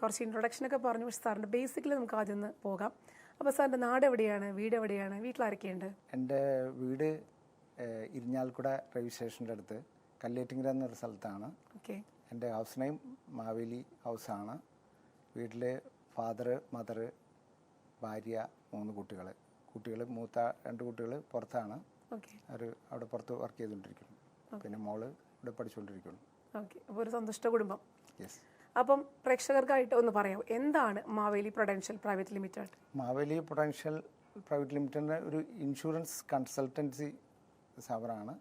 കുറച്ച് ഇൻട്രൊഡക്ഷൻ ഒക്കെ പറഞ്ഞു. പക്ഷേ സാറിന്റെ ബേസിക്കലി നമുക്ക് ആദ്യം ഒന്ന് പോകാം. അപ്പോൾ സാറിന്റെ നാട് എവിടെയാണ്? വീട് എവിടെയാണ്? വീട്ടിലാരൊക്കെയുണ്ട് എന്റെ വീട് ഇരിഞ്ഞാൽക്കുട റെയിൽവേ സ്റ്റേഷന്റെ അടുത്ത്. കല്ലേറ്റിങ്കര എന്നൊരു സ്ഥലത്താണ്. ഓക്കെ. എന്റെ ഹൗസ് നെയിം മാവേലി ഹൗസാണ് വീട്ടിൽ ഫാദർ മദർ ഭാര്യ മൂന്ന് കുട്ടികൾ കുട്ടികൾ മൂത്ത രണ്ട് കുട്ടികൾ പുറത്താണ്. അവർ അവിടെ പുറത്ത് വർക്ക് ചെയ്തുകൊണ്ടിരിക്കുന്നു. പിന്നെ മോൾ ഇവിടെ പഠിച്ചുകൊണ്ടിരിക്കുന്നു. ഓക്കെ. അപ്പോൾ ഒരു സന്തുഷ്ട കുടുംബം. യെസ് അപ്പം പ്രേക്ഷകർക്കായിട്ട് ഒന്ന് പറയാം എന്താണ് Maveli prudential private limited Maveli prudential private ലിമിറ്റഡിന്റെ ഒരു ഇൻഷുറൻസ് കൺസൾട്ടൻസി സ്ഥാപനമാണ്.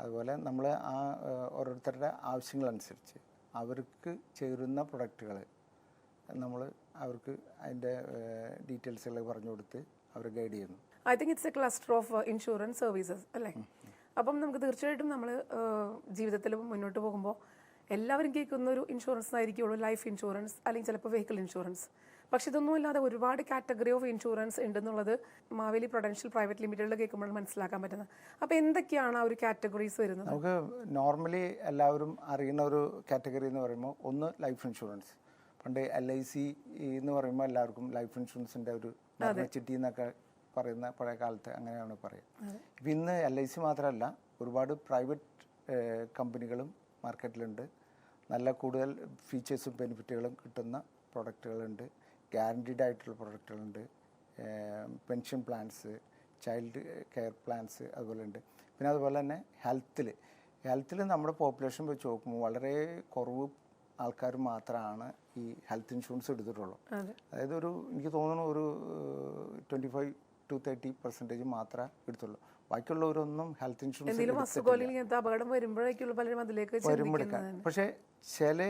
അതുപോലെ നമ്മൾ ആ ഓരോരുത്തരുടെ ആവശ്യങ്ങളനുസരിച്ച് അവർക്ക് ചേരുന്ന പ്രൊഡക്റ്റുകൾ നമ്മൾ അവർക്ക് അതിന്റെ ഡീറ്റെയിൽസുകൾ പറഞ്ഞു കൊടുത്ത് അവർ ഗൈഡ് ചെയ്യുന്നു. I think it's a cluster of insurance services അല്ലേ? അപ്പം നമുക്ക് തീർച്ചയായിട്ടും നമ്മൾ ജീവിതത്തിൽ മുന്നോട്ട് പോകുമ്പോൾ എല്ലാവരും കേൾക്കുന്ന ഒരു ഇൻഷുറൻസ് ആയിരിക്കുള്ളൂ ലൈഫ് ഇൻഷുറൻസ് അല്ലെങ്കിൽ ചിലപ്പോൾ വെഹിക്കിൾ ഇൻഷുറൻസ് പക്ഷെ ഇതൊന്നും ഇല്ലാതെ ഒരുപാട് കാറ്റഗറി ഓഫ് ഇൻഷുറൻസ് ഉണ്ടെന്നുള്ളത് മാവേലി പ്രൊഡൻഷ്യൽ പ്രൈവറ്റ് ലിമിറ്റഡിൽ കേൾക്കുമ്പോൾ മനസ്സിലാക്കാൻ പറ്റുന്നത്. അപ്പോൾ എന്തൊക്കെയാണ് ആ ഒരു കാറ്റഗറീസ് വരുന്നത്? നമുക്ക് നോർമലി എല്ലാവരും അറിയുന്ന ഒരു കാറ്റഗറി എന്ന് പറയുമ്പോൾ ഒന്ന് ലൈഫ് ഇൻഷുറൻസ് പണ്ട് എൽ ഐ സി എന്ന് പറയുമ്പോൾ എല്ലാവർക്കും ലൈഫ് ഇൻഷുറൻസിന്റെ ഒരു ചിട്ടി എന്നൊക്കെ പറയുന്ന പഴയ കാലത്ത് അങ്ങനെയാണ് പറയുക ഇപ്പം ഇന്ന് എൽ ഐ സി മാത്രമല്ല ഒരുപാട് പ്രൈവറ്റ് കമ്പനികളും മാർക്കറ്റിലുണ്ട് നല്ല കൂടുതൽ ഫീച്ചേഴ്സും ബെനിഫിറ്റുകളും കിട്ടുന്ന പ്രൊഡക്റ്റുകളുണ്ട് ഗ്യാരണ്ടീഡ് ആയിട്ടുള്ള പ്രൊഡക്റ്റുകളുണ്ട് pension plans child care plans അതുപോലെ ഉണ്ട് പിന്നെ അതുപോലെ തന്നെ ഹെൽത്തിൽ ഹെൽത്തിൽ നമ്മുടെ പോപ്പുലേഷൻ വെച്ച് നോക്കുമ്പോൾ വളരെ കുറവ് ആൾക്കാർ മാത്രമാണ് ഈ ഹെൽത്ത് ഇൻഷുറൻസ് എടുത്തിട്ടുള്ളൂ. അതായത് ഒരു എനിക്ക് തോന്നുന്നു ഒരു twenty five to thirty percentage മാത്രമേ എടുത്തുള്ളൂ. ബാക്കിയുള്ളവരൊന്നും ഹെൽത്ത് ഇൻഷുറൻസ് അപകടം വരുമ്പോഴേക്കുള്ള പലരും അതിലേക്ക് പക്ഷേ ചില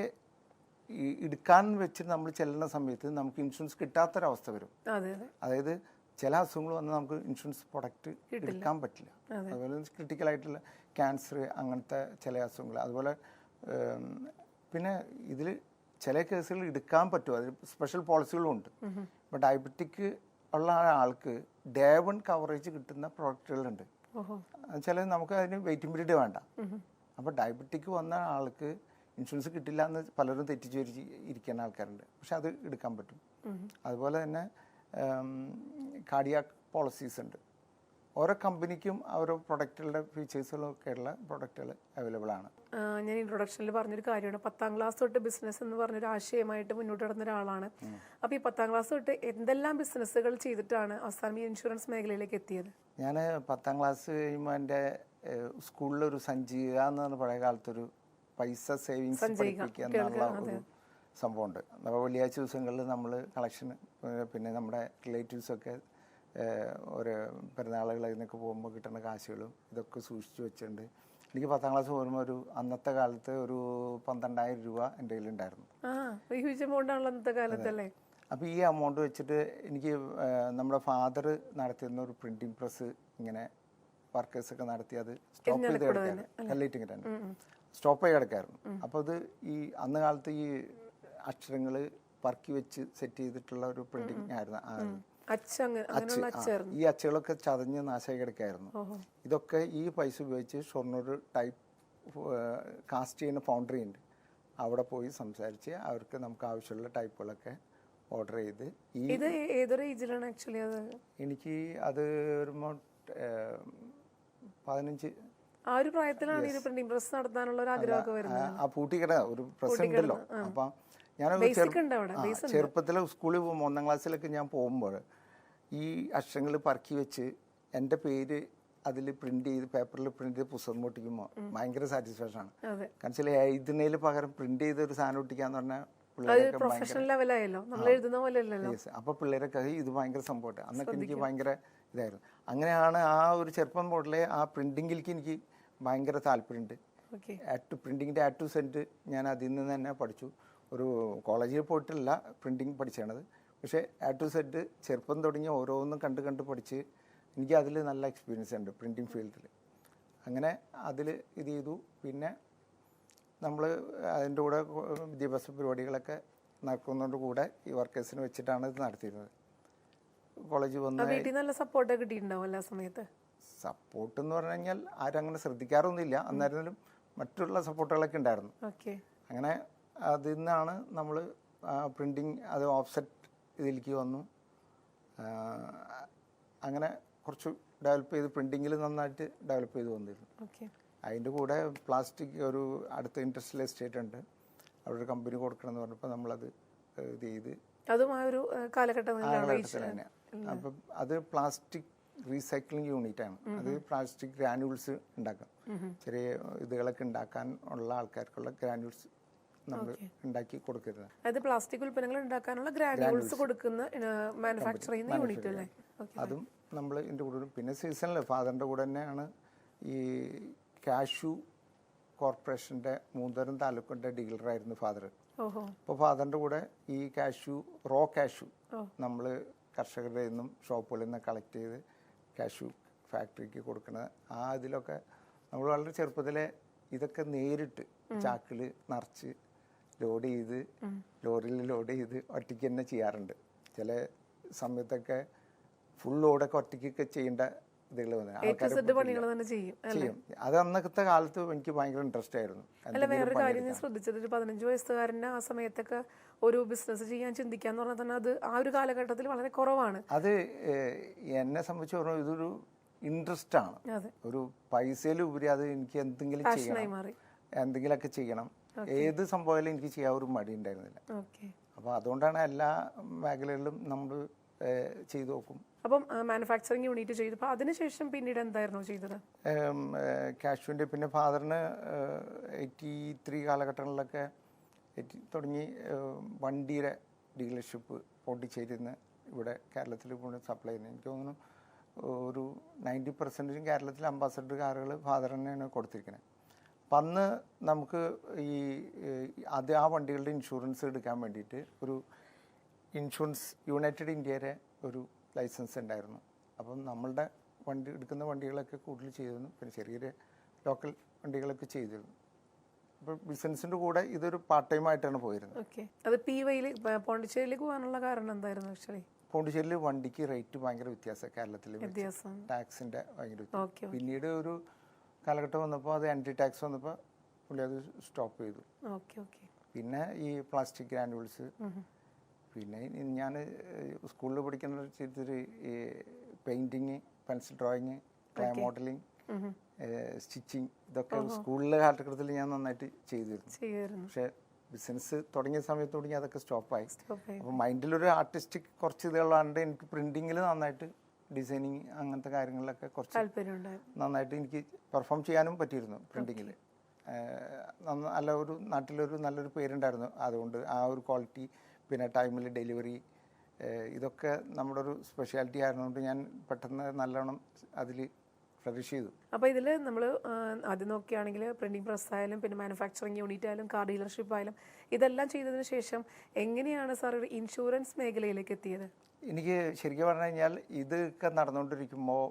എടുക്കാൻ വെച്ചിട്ട് നമ്മൾ ചെല്ലുന്ന സമയത്ത് നമുക്ക് ഇൻഷുറൻസ് കിട്ടാത്തൊരവസ്ഥ വരും. അതെ അതെ. അതായത് ചില അസുഖങ്ങൾ വന്നാൽ നമുക്ക് ഇൻഷുറൻസ് പ്രൊഡക്റ്റ് എടുക്കാൻ പറ്റില്ല. അതുപോലെ ക്രിട്ടിക്കൽ ആയിട്ടുള്ള ക്യാൻസർ അങ്ങനത്തെ ചില അസുഖങ്ങൾ. അതുപോലെ പിന്നെ ഇതിൽ ചില കേസുകൾ എടുക്കാൻ പറ്റും. അതിൽ സ്പെഷ്യൽ പോളിസികളും ഉണ്ട്. ഇപ്പോൾ ഡയബറ്റിക് ഉള്ള ആൾക്ക് ഡേ വൺ കവറേജ് കിട്ടുന്ന പ്രോഡക്റ്റുകളുണ്ട് ചില നമുക്ക് അതിന് വെയിറ്റിംഗ് പീരീഡ് വേണ്ട. അപ്പോൾ ഡയബറ്റിക് വന്ന ആൾക്ക് ഇൻഷുറൻസ് കിട്ടില്ല എന്ന് പലരും തെറ്റിദ്ധരിച്ച് ഇരിക്കുന്ന ആൾക്കാരുണ്ട്. പക്ഷെ അത് എടുക്കാൻ പറ്റും. അതുപോലെ തന്നെ കാർഡിയാക് പോളിസീസ് ഉണ്ട്. ഓരോ കമ്പനിക്കും ഓരോ പ്രൊഡക്റ്റുകളുടെ ഫീച്ചേഴ്സുകളൊക്കെയുള്ള പ്രൊഡക്റ്റുകൾ അവൈലബിൾ ആണ്. ഞാൻ ഇൻട്രൊഡക്ഷനിൽ പറഞ്ഞൊരു കാര്യമാണ്. പത്താം ക്ലാസ് തൊട്ട് ബിസിനസ് എന്ന് പറഞ്ഞൊരു ആശയമായിട്ട് മുന്നോട്ട് നടന്ന ഒരാളാണ്. അപ്പോൾ ഈ പത്താം ക്ലാസ് തൊട്ട് എന്തെല്ലാം ബിസിനസ്സുകൾ ചെയ്തിട്ടാണ് അവസാനം ഈ ഇൻഷുറൻസ് മേഖലയിലേക്ക് എത്തിയത്? ഞാൻ പത്താം ക്ലാസ് കഴിയുമ്പോൾ എന്റെ സ്കൂളിലൊരു സഞ്ജീവ എന്ന് പറഞ്ഞ പഴയ കാലത്തൊരു പൈസ സേവിങ്സ് പഠിപ്പിക്കുക എന്നുള്ള ഒരു സംഭവമുണ്ട്. അപ്പോൾ വെള്ളിയാഴ്ച ദിവസങ്ങളിൽ നമ്മൾ കളക്ഷൻ പിന്നെ നമ്മുടെ റിലേറ്റീവ്സൊക്കെ ഒരു പെരുന്നാളുകളിൽ നിന്നൊക്കെ പോകുമ്പോൾ കിട്ടുന്ന കാശുകളും ഇതൊക്കെ സൂക്ഷിച്ചു വെച്ചിട്ടുണ്ട്. എനിക്ക് പത്താം ക്ലാസ് പോകുമ്പോൾ ഒരു അന്നത്തെ കാലത്ത് ഒരു പന്ത്രണ്ടായിരം രൂപ എന്റെ കയ്യിലുണ്ടായിരുന്നു. അന്നത്തെ കാലത്തല്ലേ അപ്പോൾ ഈ എമൗണ്ട് വെച്ചിട്ട് എനിക്ക് നമ്മുടെ ഫാദർ നടത്തിയിരുന്ന ഒരു പ്രിന്റിംഗ് പ്രസ് ഇങ്ങനെ വർക്കേഴ്സ് ഒക്കെ നടത്തി അത് സ്റ്റോപ്പ് ചെയ്ത് കിടക്കായിരുന്നു. കല്ലേറ്റിങ് തന്നെ. സ്റ്റോപ്പ് ചെയ്ത് കിടക്കായിരുന്നു. അപ്പോൾ അത് ഈ അന്ന് കാലത്ത് ഈ അക്ഷരങ്ങൾ പറക്കി വെച്ച് സെറ്റ് ചെയ്തിട്ടുള്ള ഒരു പ്രിന്റിംഗ് ആയിരുന്നു ആ, ഈ അച്ചുകളൊക്കെ ചതഞ്ഞ് നാശമായി കിടക്കായിരുന്നു ഇതൊക്കെ ഈ പൈസ ഉപയോഗിച്ച് ഷൊർണൂർ ടൈപ്പ് കാസ്റ്റ് ചെയ്യുന്ന ഫൗണ്ടറി ഉണ്ട്. അവിടെ പോയി സംസാരിച്ച് അവർക്ക് നമുക്ക് ആവശ്യമുള്ള ടൈപ്പുകളൊക്കെ ഓർഡർ ചെയ്ത് ഇത് ഏതൊരു ഏജിലാണ് ആക്ച്വലി അത്? എനിക്ക് അത് ഒരു പതിനഞ്ച്. ആ ഒരു പ്രായത്തിലാണ് ഈ പ്രിന്റിംഗ് പ്രസ് നടത്താനുള്ള ഒരു ആഗ്രഹമൊക്കെ വരുന്നത്. ആ- പൂട്ടിക്കട ഒരു പ്രസ് ഉണ്ടല്ലോ. അപ്പം ഞാൻ ചെറുപ്പത്തിലെ സ്കൂളിൽ പോകുമ്പോൾ ഒന്നാം ക്ലാസ്സിലൊക്കെ ഞാൻ പോകുമ്പോൾ ഈ അക്ഷരങ്ങൾ പറക്കി വെച്ച് എന്റെ പേര് അതിൽ പ്രിന്റ് ചെയ്ത് പേപ്പറിൽ പ്രിന്റ് ചെയ്ത് പുസ്തകം പൊട്ടിക്കുമ്പോൾ ഭയങ്കര സാറ്റിസ്ഫാക്ഷൻ ആണ്. കാരണം വെച്ചാൽ എഴുതുന്നതിൽ പകരം പ്രിന്റ് ചെയ്ത് ഒരു സാധനം ഒട്ടിക്കാന്ന് പറഞ്ഞാൽ പിള്ളേരൊക്കെ അപ്പൊ പിള്ളേരൊക്കെ "ഹേയ്, ഇത് ഭയങ്കര സംഭവമായിട്ട് അന്നൊക്കെ എനിക്ക് ഭയങ്കര ഇതായിരുന്നു. അങ്ങനെയാണ് ആ ഒരു ചെറുപ്പം മുതലേ ആ പ്രിന്റിങ്ങിലേക്ക് എനിക്ക് ഭയങ്കര താല്പര്യമുണ്ട്. ആറ്റ് പ്രിന്റിങ്ങിന്റെ ആറ്റ് ടു സെന്റ് ഞാൻ അതിൽ നിന്ന് തന്നെ പഠിച്ചു. ഒരു കോളേജിൽ പോയിട്ടില്ല പ്രിന്റിങ് പഠിച്ചത്. പക്ഷേ എ ടു സെറ്റ് ചെറുപ്പം തുടങ്ങി ഓരോന്നും കണ്ട് കണ്ട് പഠിച്ച് എനിക്ക് അതിൽ നല്ല എക്സ്പീരിയൻസ് ഉണ്ട് പ്രിന്റിങ് ഫീൽഡിൽ അങ്ങനെ അതിൽ ഇത് ചെയ്തു. പിന്നെ നമ്മൾ അതിന്റെ കൂടെ വിദ്യാഭ്യാസ പരിപാടികളൊക്കെ നടക്കുന്നതിന്റെ കൂടെ ഈ വർക്കേഴ്സിന് വെച്ചിട്ടാണ് ഇത് നടത്തിയിരുന്നത്. കോളേജ് വന്ന് വീട്ടിൽ നല്ല സപ്പോർട്ട് കിട്ടിയിട്ടുണ്ടാവും എല്ലാ സമയത്ത്? സപ്പോർട്ട് എന്ന് പറഞ്ഞു കഴിഞ്ഞാൽ ആരും അങ്ങനെ ശ്രദ്ധിക്കാറൊന്നുമില്ല. അന്നായിരുന്നാലും മറ്റുള്ള സപ്പോർട്ടുകളൊക്കെ ഉണ്ടായിരുന്നു. അങ്ങനെ അതിൽ നിന്നാണ് നമ്മൾ പ്രിന്റിങ് അത് ഓഫ്സെറ്റ് ഇതിലേക്ക് വന്നു. അങ്ങനെ കുറച്ച് ഡെവലപ്പ് ചെയ്ത് പ്രിന്റിങ്ങിൽ നന്നായിട്ട് ഡെവലപ്പ് ചെയ്ത് വന്നിരുന്നു. അതിന്റെ കൂടെ പ്ലാസ്റ്റിക് ഒരു അടുത്ത ഇൻഡസ്ട്രിയൽ എസ്റ്റേറ്റ് ഉണ്ട്. അവിടെ ഒരു കമ്പനി കൊടുക്കണം എന്ന് പറഞ്ഞപ്പോൾ നമ്മളത് ഇത് ചെയ്ത്. അതും കാലഘട്ടം തന്നെ അപ്പം അത് പ്ലാസ്റ്റിക് റീസൈക്ലിംഗ് യൂണിറ്റ് ആണ്. അത് പ്ലാസ്റ്റിക് ഗ്രാനുൾസ് ഉണ്ടാക്കാം. ചെറിയ ഇതുകളൊക്കെ ഉണ്ടാക്കാൻ ഉള്ള ആൾക്കാർക്കുള്ള ഗ്രാനുൾസ് നമ്മൾ ഉണ്ടാക്കി കൊടുക്കരുത്. അതായത് പ്ലാസ്റ്റിക് ഉൽപ്പന്നങ്ങൾ ഉണ്ടാക്കാനുള്ള ഗ്രാനുൾസ് കൊടുക്കുന്ന മാനുഫാക്ചർ ചെയ്യുന്ന യൂണിറ്റ് അല്ലേ? അതും നമ്മൾ ഇതിന്റെ കൂടെ പിന്നെ സീസണിൽ ഫാദറിന്റെ കൂടെ തന്നെയാണ് ഈ കാഷു കോർപ്പറേഷന്റെ മൂന്നരം താലൂക്കിന്റെ ഡീലറായിരുന്നു ഫാദർ അപ്പോൾ ഫാദറിന്റെ കൂടെ ഈ കാഷു റോ കാഷു നമ്മൾ കർഷകരുടെ നിന്നും ഷോപ്പുകളിൽ നിന്ന് കളക്ട് ചെയ്ത് കാഷു ഫാക്ടറിക്ക് കൊടുക്കുന്നത് ആ ഇതിലൊക്കെ നമ്മൾ വളരെ ചെറുപ്പത്തിലെ ഇതൊക്കെ നേരിട്ട് ചാക്കിൽ നിറച്ച് ലോഡ് ചെയ്ത് ലോറിയിൽ ലോഡ് ചെയ്ത് ഒറ്റയ്ക്ക് തന്നെ ചെയ്യാറുണ്ട്. ചില സമയത്തൊക്കെ ഫുൾ ലോഡൊക്കെ ഒറ്റയ്ക്കൊക്കെ ചെയ്യേണ്ട ഇതുകൾ വന്നത് ആൾക്കാർ ചെയ്യും അത് അന്നത്തെ കാലത്ത് എനിക്ക് ഭയങ്കര ഇൻട്രസ്റ്റ് ആയിരുന്നു. അല്ല വേറൊരു കാര്യം ഞാൻ ശ്രദ്ധിച്ചത് ഒരു പതിനഞ്ച് വയസ്സുകാരന് ആ സമയത്തൊക്കെ ഒരു ബിസിനസ് ചെയ്യാൻ ചിന്തിക്കാന്ന് പറഞ്ഞാൽ തന്നെ അത് ആ ഒരു കാലഘട്ടത്തിൽ വളരെ കുറവാണ്. അത് എന്നെ സംബന്ധിച്ച് പറഞ്ഞു ഇതൊരു ഇൻട്രസ്റ്റ് ആണ്. ഒരു പൈസയിലുപരി അത് എനിക്ക് എന്തെങ്കിലും ചെയ്യണം. എന്തെങ്കിലുമൊക്കെ ചെയ്യണം. ഏത് സംഭവമായാലും എനിക്ക് ചെയ്യാൻ ഒരു മടി ഉണ്ടായിരുന്നില്ല. അപ്പൊ അപ്പോൾ അതുകൊണ്ടാണ് എല്ലാ മേഖലകളിലും നമ്മൾ ചെയ്തു നോക്കും. അപ്പം മാനുഫാക്ചറിങ് യൂണിറ്റ് ചെയ്തപ്പോൾ അതിനുശേഷം പിന്നീട് എന്തായിരുന്നു ചെയ്തത്? കാഷുവിന്റെ പിന്നെ ഫാദറിന് എയ്റ്റി ത്രീ കാലഘട്ടങ്ങളിലൊക്കെ തുടങ്ങി വണ്ടിയുടെ ഡീലർഷിപ്പ് പോണ്ടിച്ചേരിന്ന് നിന്ന് ഇവിടെ കേരളത്തിൽ കൊണ്ട് സപ്ലൈ ചെയ്യുന്നത്. എനിക്ക് തോന്നുന്നു ഒരു നയന്റി പെർസെന്റേജും കേരളത്തിൽ അംബാസഡർ കാറുകൾ ഫാദർ തന്നെയാണ് കൊടുത്തിരിക്കുന്നത്. അപ്പം അന്ന് നമുക്ക് ഈ അത് ആ വണ്ടികളുടെ ഇൻഷുറൻസ് എടുക്കാൻ വേണ്ടിയിട്ട് ഒരു ഇൻഷുറൻസ് യുണൈറ്റഡ് ഇന്ത്യയുടെ ഒരു ലൈസൻസ് ഉണ്ടായിരുന്നു. അപ്പം നമ്മളുടെ വണ്ടി എടുക്കുന്ന വണ്ടികളൊക്കെ കൂടുതൽ ചെയ്തിരുന്നു. പിന്നെ ചെറിയ ചെറിയ ലോക്കൽ വണ്ടികളൊക്കെ ചെയ്തിരുന്നു. അപ്പോൾ ബിസിനസിന്റെ കൂടെ ഇതൊരു പാർട്ട് ടൈം ആയിട്ടാണ് പോയിരുന്നത്. ഓക്കെ അത് പി വൈയിൽ പോണ്ടിച്ചേരിയിലേക്ക് പോകാനുള്ള കാരണം എന്തായിരുന്നു ആക്ച്വലി പോണ്ടിച്ചേരിയിൽ വണ്ടിക്ക് റേറ്റ് ഭയങ്കര വ്യത്യാസമാണ് കേരളത്തിൽ ടാക്സിന്റെ ഭയങ്കര പിന്നീട് ഒരു കാലഘട്ടം വന്നപ്പോൾ അത് ആന്റി ടാക്സ് വന്നപ്പോൾ പുള്ളി അത് സ്റ്റോപ്പ് ചെയ്തു. പിന്നെ ഈ പ്ലാസ്റ്റിക് ഗ്രാനുവൽസ് പിന്നെ ഞാൻ സ്കൂളിൽ പഠിക്കുന്ന ചെയ്തൊരു ഈ painting pencil drawing clay modelling stitching ഇതൊക്കെ സ്കൂളിലെ കാലഘട്ടത്തിൽ ഞാൻ നന്നായിട്ട് ചെയ്തിരുന്നു. പക്ഷെ ബിസിനസ് തുടങ്ങിയ സമയത്ത് തുടങ്ങി അതൊക്കെ സ്റ്റോപ്പായി അപ്പോൾ മൈൻഡിലൊരു ആർട്ടിസ്റ്റിക് കുറച്ച് ഇതുള്ളതുകൊണ്ട് എനിക്ക് പ്രിന്റിങ്ങിൽ നന്നായിട്ട് ഡിസൈനിങ് അങ്ങനത്തെ കാര്യങ്ങളിലൊക്കെ കുറച്ച് നന്നായിട്ട് എനിക്ക് പെർഫോം ചെയ്യാനും പറ്റിയിരുന്നു പ്രിന്റിങ്ങിൽ നല്ല ഒരു നാട്ടിലൊരു നല്ലൊരു പേരുണ്ടായിരുന്നു. അതുകൊണ്ട് ആ ഒരു ക്വാളിറ്റി പിന്നെ ടൈമിൽ ഡെലിവറി ഇതൊക്കെ നമ്മുടെ ഒരു സ്പെഷ്യാലിറ്റി ആയിരുന്നുകൊണ്ട് ഞാൻ പെട്ടെന്ന് നല്ലോണം അതിൽ ഫ്ലറിഷ് ചെയ്തു. അപ്പോൾ ഇതിൽ നമ്മൾ ആദ്യം നോക്കുകയാണെങ്കിൽ പ്രിന്റിംഗ് പ്രസ് ആയാലും പിന്നെ മാനുഫാക്ചറിങ് യൂണിറ്റ് ആയാലും കാർ ഡീലർഷിപ്പ് ആയാലും ഇതെല്ലാം ചെയ്തതിന് ശേഷം എങ്ങനെയാണ് സാർ ഒരു ഇൻഷുറൻസ് മേഖലയിലേക്ക് എത്തിയത്? എനിക്ക് ശരിക്കും പറഞ്ഞു കഴിഞ്ഞാൽ ഇതൊക്കെ നടന്നുകൊണ്ടിരിക്കുമ്പോൾ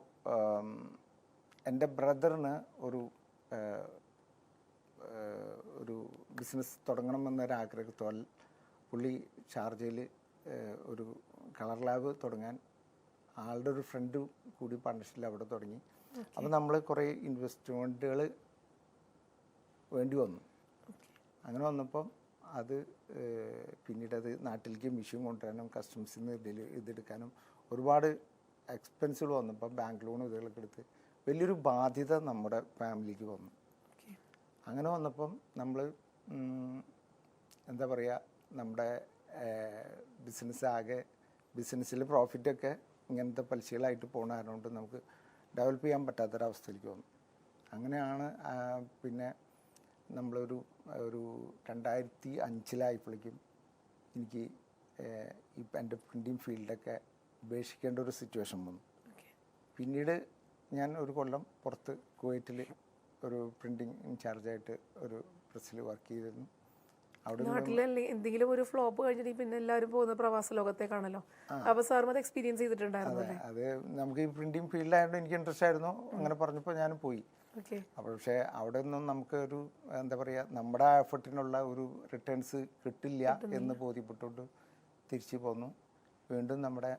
എന്റെ ബ്രദറിന് ഒരു ഒരു ബിസിനസ് തുടങ്ങണമെന്നൊരാഗ്രഹത്തോൽ പുള്ളി ഷാർജയിൽ ഒരു കളർ ലാബ് തുടങ്ങാൻ ആളുടെ ഒരു ഫ്രണ്ട് കൂടി പാർട്ണർഷിപ്പിൽ അവിടെ തുടങ്ങി. അപ്പോൾ നമ്മൾ കുറേ ഇൻവെസ്റ്റ്മെന്റുകൾ വേണ്ടി വന്നു. അങ്ങനെ വന്നപ്പം അത് പിന്നീട് അത് നാട്ടിലേക്ക് മിഷ്യൻ കൊണ്ടുവരാനും കസ്റ്റംസിൽ നിന്ന് ഇതിൽ ഇതെടുക്കാനും ഒരുപാട് എക്സ്പെൻസുകൾ വന്നപ്പോൾ ബാങ്ക് ലോൺ ഇതുകളൊക്കെ എടുത്ത് വലിയൊരു ബാധ്യത നമ്മുടെ ഫാമിലിക്ക് വന്നു. അങ്ങനെ വന്നപ്പം നമ്മൾ എന്താ പറയുക നമ്മുടെ ബിസിനസ് ആകെ ബിസിനസ്സിൽ പ്രോഫിറ്റൊക്കെ ഇങ്ങനത്തെ പലിശകളായിട്ട് പോകുന്ന കാരണം കൊണ്ട് നമുക്ക് ഡെവലപ്പ് ചെയ്യാൻ പറ്റാത്തൊരവസ്ഥയിലേക്ക് വന്നു. അങ്ങനെയാണ് പിന്നെ നമ്മളൊരു ഒരു രണ്ടായിരത്തി അഞ്ചിലായപ്പോഴേക്കും എനിക്ക് ഈ എന്റെ പ്രിന്റിങ് ഫീൽഡൊക്കെ ഉപേക്ഷിക്കേണ്ട ഒരു സിറ്റുവേഷൻ വന്നു. പിന്നീട് ഞാൻ ഒരു കൊല്ലം പുറത്ത് കുവൈറ്റിൽ ഒരു പ്രിന്റിങ് ഇൻചാർജായിട്ട് ഒരു പ്രസ്സിൽ വർക്ക് ചെയ്തിരുന്നു. നാട്ടിലല്ലേ എന്തെങ്കിലും ഒരു ഫ്ലോപ്പ് കഴിഞ്ഞിട്ട് പിന്നെ എല്ലാവരും പോകുന്ന പ്രവാസ ലോകത്തേക്കാണല്ലോ. അപ്പൊ സാറും അത് എക്സ്പീരിയൻസ് ചെയ്തിട്ടുണ്ടായിരുന്നു അത് നമുക്ക് ഈ പ്രിന്റിങ് ഫീൽഡായതുകൊണ്ട് എനിക്ക് ഇൻട്രസ്റ്റ് ആയിരുന്നു. അങ്ങനെ പറഞ്ഞപ്പോൾ ഞാൻ പോയി. അപ്പോൾ പക്ഷേ അവിടെ നിന്നും നമുക്ക് ഒരു എന്താ പറയുക നമ്മുടെ എഫർട്ടിനുള്ള ഒരു റിട്ടേൺസ് കിട്ടില്ല എന്ന് ബോധ്യപ്പെട്ടുകൊണ്ട് തിരിച്ചു പോന്നു. വീണ്ടും നമ്മുടെ